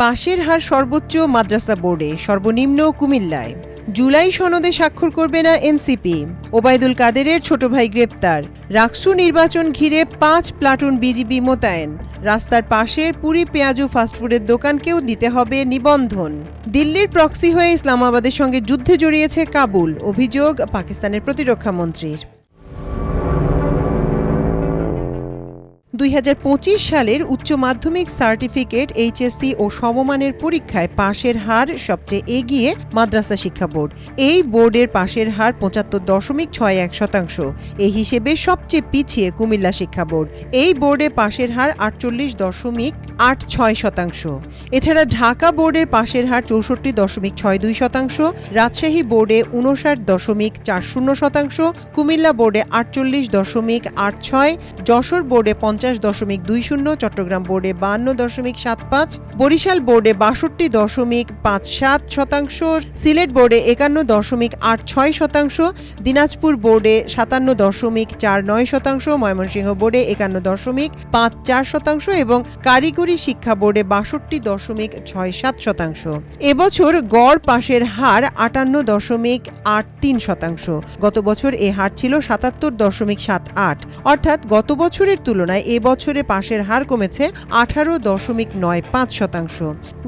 পাশের হার সর্বোচ্চ মাদ্রাসা বোর্ডে, সর্বনিম্ন কুমিল্লায়। জুলাই সনদে স্বাক্ষর করবে না এনসিপি। ওবায়দুল কাদেরের ছোট ভাই গ্রেপ্তার। রাকসু নির্বাচন ঘিরে পাঁচ প্লাটুন বিজিবি মোতায়েন। রাস্তার পাশে পুরি পেঁয়াজু ফাস্টফুডের দোকানকেও দিতে হবে নিবন্ধন। দিল্লির প্রক্সি হয়ে ইসলামাবাদের সঙ্গে যুদ্ধে জড়িয়েছে কাবুল, অভিযোগ পাকিস্তানের প্রতিরক্ষা মন্ত্রীর। দুই হাজার পঁচিশ সালের উচ্চ মাধ্যমিক সার্টিফিকেট এইচএসসি ও সমমানের পরীক্ষায় পাশের হার সবচেয়ে এগিয়ে মাদ্রাসা শিক্ষা বোর্ড। এই বোর্ডের পাশের হার পঁচাত্তর দশমিক ছয় এক শতাংশ। এই হিসেবে সবচেয়ে পিছিয়ে কুমিল্লা শিক্ষা বোর্ড। এই বোর্ডে পাশের হার আটচল্লিশ দশমিক আট ছয় শতাংশ। এছাড়া ঢাকা বোর্ডের পাশের হার চৌষট্টি দশমিক ছয় দুই শতাংশ, রাজশাহী বোর্ডে উনষাট দশমিক চার শূন্য শতাংশ, কুমিল্লা বোর্ডে আটচল্লিশ দশমিক আট ছয়, যশোর বোর্ডে পঞ্চাশ দশমিক দুই শূন্য, চট্টগ্রাম বোর্ডে বান্ন দশমিক সাত পাঁচ, বরিশাল বোর্ডে বাষট্টি দশমিক পাঁচ সাত শতাংশ, সিলেট বোর্ডে একান্ন দশমিক আট ছয় শতাংশ, দিনাজপুর বোর্ডে সাতান্ন দশমিক চার নয় শতাংশ, ময়মনসিংহ বোর্ডে একান্ন দশমিক পাঁচ চার শতাংশ এবং কারিগরি শিক্ষা বোর্ডে বাষট্টি দশমিক ছয় সাত শতাংশ। এবছর গড় পাশের হার আটান্ন দশমিক আট তিন শতাংশ। গত বছর এ হার ছিল সাতাত্তর দশমিক সাত আট। অর্থাৎ গত বছরের তুলনায় এবছরে পাশের হার কমেছে আঠারো দশমিক নয় পাঁচ শতাংশ।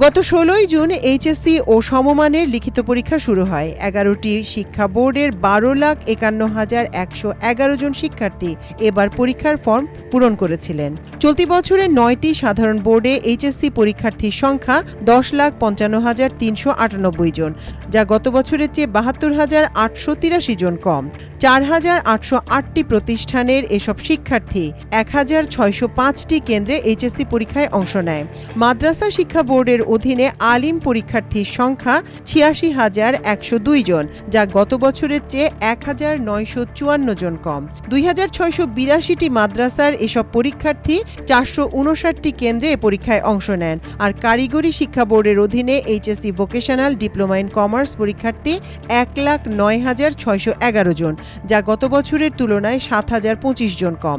গত ষোলোই জুন এইচএসসি ও সমমানের লিখিত পরীক্ষা শুরু হয়। এগারোটি শিক্ষা বোর্ডের বারো লাখ একান্ন হাজার একশো এগারো জন শিক্ষার্থী এবার পরীক্ষার ফর্ম পূরণ করেছিলেন। চলতি বছরে নয়টি সাধারণ বোর্ডে এইচএসসি পরীক্ষার্থীর সংখ্যা দশ লাখ পঞ্চান্ন হাজার তিনশো আটানব্বই জন, যা গত বছরের চেয়ে বাহাত্তর হাজার আটশো তিরাশি জন কম। চার হাজার আটশো আটটি প্রতিষ্ঠানের এসব শিক্ষার্থী, এক হাজার ছয়শো পাঁচটি কেন্দ্রে এইচএসসি পরীক্ষায় অংশ নেয়। মাদ্রাসা শিক্ষা বোর্ডের অধীনে আলিম পরীক্ষার্থীর সংখ্যা ছিয়াশি হাজার একশো দুই জন, যা গত বছরের চেয়ে এক হাজার নয়শো চুয়ান্ন জন কম। দুই হাজার ছয়শো বিরাশিটি মাদ্রাসার এসব পরীক্ষার্থী চারশো উনষাটটি কেন্দ্রে এ পরীক্ষায় অংশ নেন। আর কারিগরি শিক্ষা বোর্ডের অধীনে HSC vocational diploma in commerce পরীক্ষার্থী এক লাখ নয় হাজার ছয়শো এগারো জন, যা গত বছরের তুলনায় সাত হাজার পঁচিশ জন কম।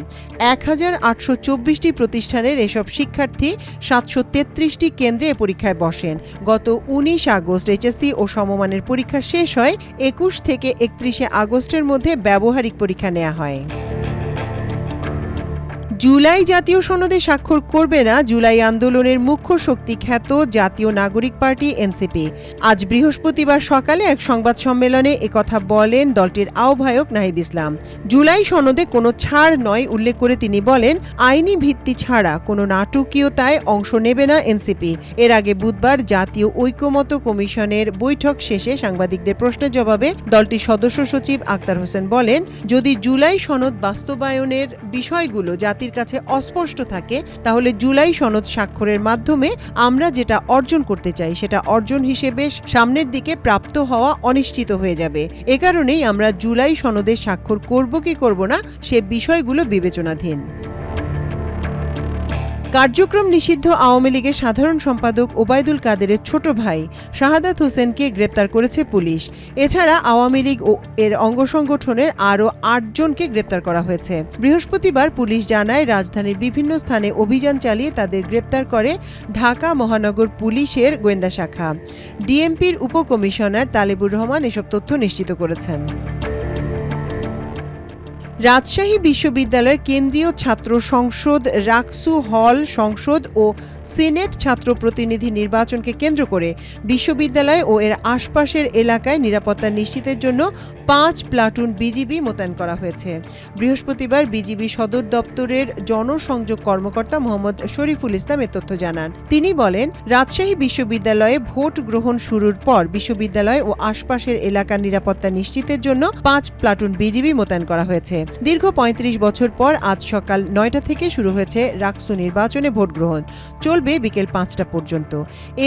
এক হাজার আটশো চব্বিশটি প্রতিষ্ঠানের এসব শিক্ষার্থী সাতশো তেত্রিশটি কেন্দ্রে এ পরীক্ষায় বসেন। গত উনিশ আগস্ট এইচএসসি ও সমমানের পরীক্ষা শেষ হয়, একুশ থেকে একত্রিশে আগস্টের মধ্যে ব্যবহারিক পরীক্ষা নেওয়া হয়। জুলাই জাতীয় সনদে স্বাক্ষর করবে না জুলাই আন্দোলনের মুখ্য শক্তি খ্যাত জাতীয় নাগরিক পার্টি এনসিপি। আজ বৃহস্পতিবার সকালে এক সংবাদ সম্মেলনে একথা বলেন দলটির আহ্বায়ক নাহিদ ইসলাম। জুলাই সনদে কোনো ছাড় নয় উল্লেখ করে তিনি বলেন, আইনি ভিত্তি ছাড়া কোনো নাটকীয়তায় অংশ নেবে না এনসিপি। এর আগে বুধবার জাতীয় ঐক্যমত কমিশনের বৈঠক শেষে সাংবাদিকদের প্রশ্নের জবাবে দলটির সদস্য সচিব আক্তার হোসেন বলেন, যদি জুলাই সনদ বাস্তবায়নের বিষয়গুলো জাতির কাছে অস্পষ্ট থাকে, তাহলে জুলাই সনদ স্বাক্ষরের মাধ্যমে আমরা যেটা অর্জন করতে চাই, সেটা অর্জন হিসেবে সামনের দিকে প্রাপ্ত হওয়া অনিশ্চিত হয়ে যাবে। এ কারণেই আমরা জুলাই সনদে স্বাক্ষর করব কি করব না, সে বিষয়গুলো বিবেচনাধীন। কার্যক্রম নিষিদ্ধ আওয়ামী লীগের সাধারণ সম্পাদক ওবায়দুল কাদেরের ছোট ভাই শাহাদাত হোসেনকে গ্রেপ্তার করেছে পুলিশ। এছাড়া আওয়ামী লীগ ও এর অঙ্গ সংগঠনের আরও আটজনকে গ্রেপ্তার করা হয়েছে। বৃহস্পতিবার পুলিশ জানায়, রাজধানীর বিভিন্ন স্থানে অভিযান চালিয়ে তাদের গ্রেপ্তার করে ঢাকা মহানগর পুলিশের গোয়েন্দা শাখা। ডিএমপির উপকমিশনার তালেবুর রহমান এসব তথ্য নিশ্চিত করেছেন। রাজশাহী বিশ্ববিদ্যালয়ের কেন্দ্রীয় ছাত্র সংসদ, রাকসু হল সংসদ ও সিনেট ছাত্র প্রতিনিধি নির্বাচনকে কেন্দ্র করে বিশ্ববিদ্যালয় ও এর আশপাশের এলাকায় নিরাপত্তা নিশ্চিতের জন্য পাঁচ প্লাটুন বিজিবি মোতায়েন করা হয়েছে। বৃহস্পতিবার বিজিবি সদর দপ্তরের জনসংযোগ কর্মকর্তা মোহাম্মদ শরীফুল ইসলাম এ তথ্য জানান। তিনি বলেন, রাজশাহী বিশ্ববিদ্যালয়ে ভোট গ্রহণ শুরুর পর বিশ্ববিদ্যালয় ও আশপাশের এলাকার নিরাপত্তা নিশ্চিতের জন্য পাঁচ প্লাটুন বিজিবি মোতায়েন করা হয়েছে। দীর্ঘ ৩৫ বছর পর আজ সকাল নয়টা থেকে শুরু হয়েছে রাকসু নির্বাচনে ভোট গ্রহণ। চলবে বিকেল পাঁচটা পর্যন্ত।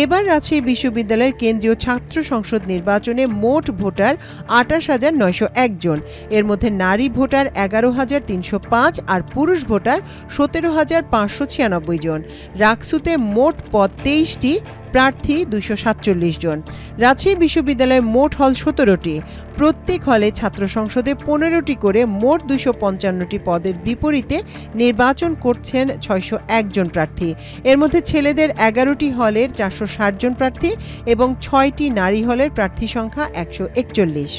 এবার রাজশাহী বিশ্ববিদ্যালয়ের কেন্দ্রীয় ছাত্র সংসদ নির্বাচনে মোট ভোটার আটাশ হাজার হাজার নয়শো একজন এর মধ্যে নারী ভোটার এগারো হাজার তিনশো পাঁচ আর পুরুষ ভোটার সতেরো হাজার পাঁচশো ছিয়ানব্বই জন। রাকসুতে মোট পদ তেইশটি, প্রার্থী দুইশো সাতচল্লিশ জন। রাজশাহী বিশ্ববিদ্যালয়ে মোট হল সতেরোটি। প্রত্যেক হলে ছাত্র সংসদে পনেরোটি করে মোট দুইশো পঞ্চান্নটি পদের বিপরীতে নির্বাচন করছেন ছয়শো একজন প্রার্থী। এর মধ্যে ছেলেদের এগারোটি হলের চারশো ষাট জন প্রার্থী এবং ছয়টি নারী হলের প্রার্থী সংখ্যা একশো একচল্লিশ।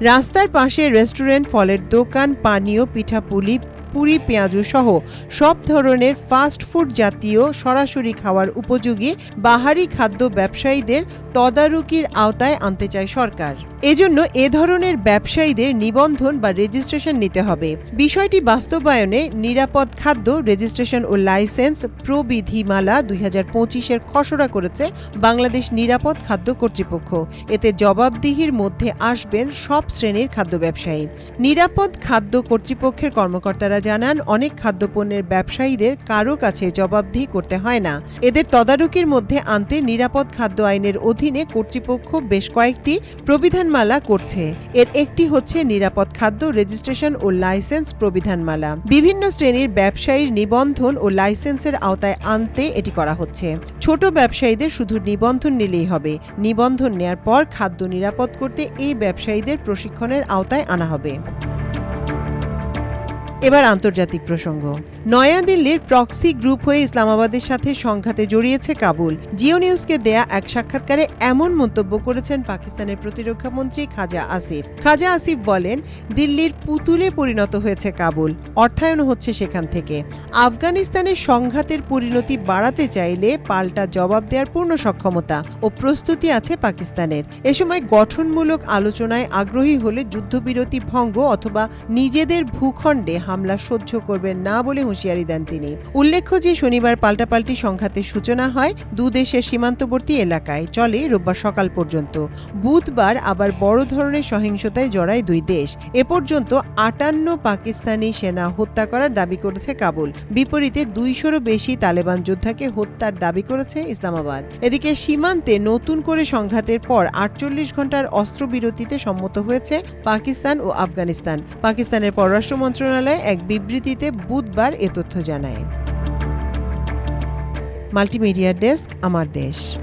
রাস্তার পাশে রেস্টুরেন্ট ফলের দোকান পানীয় পিঠাপুলি পুরি, পেঁয়াজু সহ সব ধরনের ফাস্ট ফুড জাতীয় সরাসরি খাওয়ার উপযোগী বাহারি খাদ্য ব্যবসায়ীদের তদারকির আওতায় আনতে চায় সরকার। এজন্য এ ধরনের ব্যবসায়ীদের নিবন্ধন বা রেজিস্ট্রেশন নিতে হবে। বিষয়টি বাস্তবায়নে নিরাপদ খাদ্য রেজিস্ট্রেশন ও লাইসেন্স প্রবিধিমালা দুই হাজার পঁচিশের খসড়া করেছে বাংলাদেশ নিরাপদ খাদ্য কর্তৃপক্ষ। এতে জবাবদিহির মধ্যে আসবেন সব শ্রেণির খাদ্য ব্যবসায়ী। নিরাপদ খাদ্য কর্তৃপক্ষের কর্মকর্তারা জানান, অনেক খাদ্যপণ্যের ব্যবসায়ীদের কারও কাছে জবাবদিহি করতে হয় না। এদের তদারকির মধ্যে আনতে নিরাপদ খাদ্য আইনের অধীনে কর্তৃপক্ষ বেশ কয়েকটি প্রবিধানমালা করছে। এর একটি হচ্ছে নিরাপদ খাদ্য রেজিস্ট্রেশন ও লাইসেন্স প্রবিধানমালা। বিভিন্ন শ্রেণির ব্যবসায়ীর নিবন্ধন ও লাইসেন্সের আওতায় আনতে এটি করা হচ্ছে। ছোট ব্যবসায়ীদের শুধু নিবন্ধন নিলেই হবে। নিবন্ধন নেয়ার পর খাদ্য নিরাপদ করতে এই ব্যবসায়ীদের প্রশিক্ষণের আওতায় আনা হবে। এবার আন্তর্জাতিক প্রসঙ্গ। নয়াদিল্লির প্রক্সি গ্রুপ হয়ে ইসলামাবাদের সাথে সংঘাতে জড়িয়েছে কাবুল। জিও নিউজকে দেয়া এক সাক্ষাৎকারে এমন মন্তব্য করেছেন পাকিস্তানের প্রতিরক্ষা মন্ত্রী খাজা আসিফ। খাজা আসিফ বলেন, দিল্লির পুতুলে পরিণত হয়েছে কাবুল। অর্থায়ন হচ্ছে সেখান থেকে। আফগানিস্তানের সংঘাতের পরিণতি বাড়াতে চাইলে পাল্টা জবাব দেওয়ার পূর্ণ সক্ষমতা ও প্রস্তুতি আছে পাকিস্তানের। এ সময় গঠনমূলক আলোচনায় আগ্রহী হলে যুদ্ধবিরতি ভঙ্গ অথবা নিজেদের ভূখণ্ডে হামলা সহ্য করবেন না বলে হুঁশিয়ারি দেন তিনি। উল্লেখ্য যে শনিবার পাল্টাপাল্টি সংঘাতের সূচনা হয় দু দেশের সীমান্তবর্তী এলাকায়। চলে রোববার সকাল পর্যন্ত। বুধবার আবার বড় ধরনের সহিংসতায় জড়ায় দুই দেশ। এ পর্যন্ত আটান্ন পাকিস্তানি সেনা হত্যা করার দাবি করেছে কাবুল। বিপরীতে দুইশোরও বেশি তালেবান যোদ্ধাকে হত্যার দাবি করেছে ইসলামাবাদ। এদিকে সীমান্তে নতুন করে সংঘাতের পর আটচল্লিশ ঘণ্টার অস্ত্রবিরতিতে সম্মত হয়েছে পাকিস্তান ও আফগানিস্তান। পাকিস্তানের পররাষ্ট্র মন্ত্রণালয় এক বিবৃতিতে বুধবার এ তথ্য জানায়। মাল্টিমিডিয়া ডেস্ক আমার দেশ।